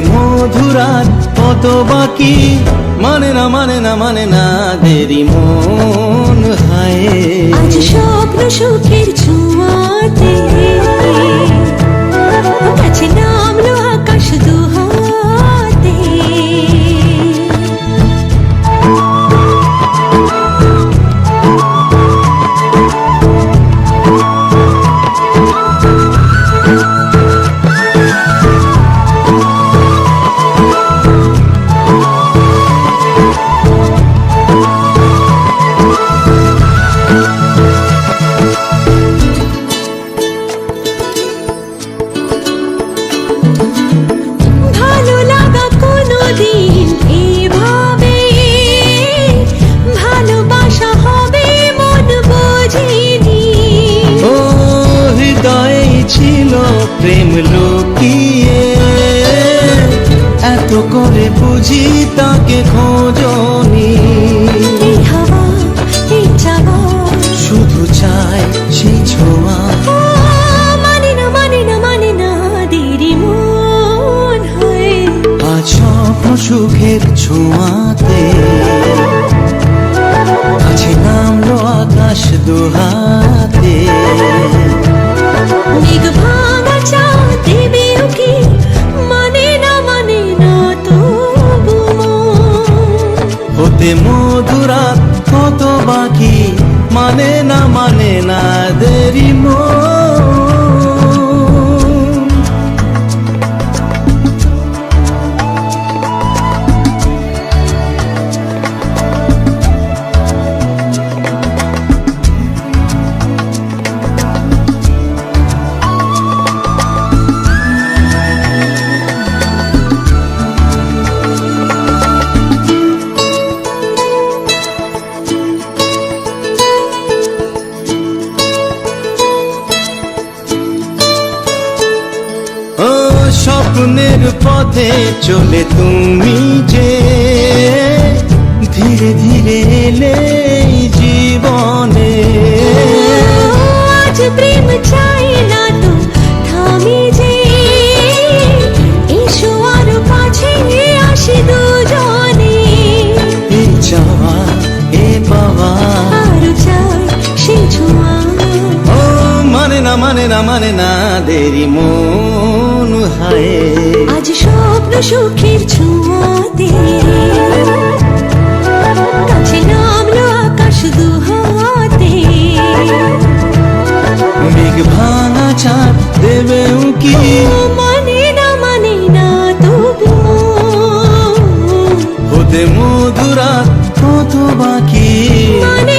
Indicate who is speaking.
Speaker 1: মধুরাত কত বাকি? মানে না মানে না মানে না, দেরি মন হায়। আজ
Speaker 2: স্বপ্ন সুখের ছোঁয়াতে
Speaker 1: করে বুঝি তাকে খোঁজনি। শুধু চাই সেই ছোঁয়া।
Speaker 2: মানে না মানে না মানে না দেরি মন হয়
Speaker 1: আজ স্বপ্ন সুখের ছোঁয়াতে। কাছে নামলো আকাশ দুহাতে।
Speaker 2: মেঘ
Speaker 1: মানে না মানে স্বপ্নের পথে চলে তুমি যে ধীরে ধীরে এলে জীবনে।
Speaker 2: আজ প্রেম চাই না তো থামি যে। এসো আরও কাছে আসি দুজনে।
Speaker 1: এ পাওয়া।
Speaker 2: আরও চাই সে ছোঁয়া।
Speaker 1: ও মানে না মানে না মানে না দেরি মন। হায়।
Speaker 2: আজ স্বপ্ন সুখের ছোঁয়াতে। কাছে নামলো আকাশ দুহাতে।
Speaker 1: মেঘ ভাঙা চাঁদ দেবে উকি।
Speaker 2: মানে না মানে না তবু
Speaker 1: হতে মধুরা কত বাকি। মানে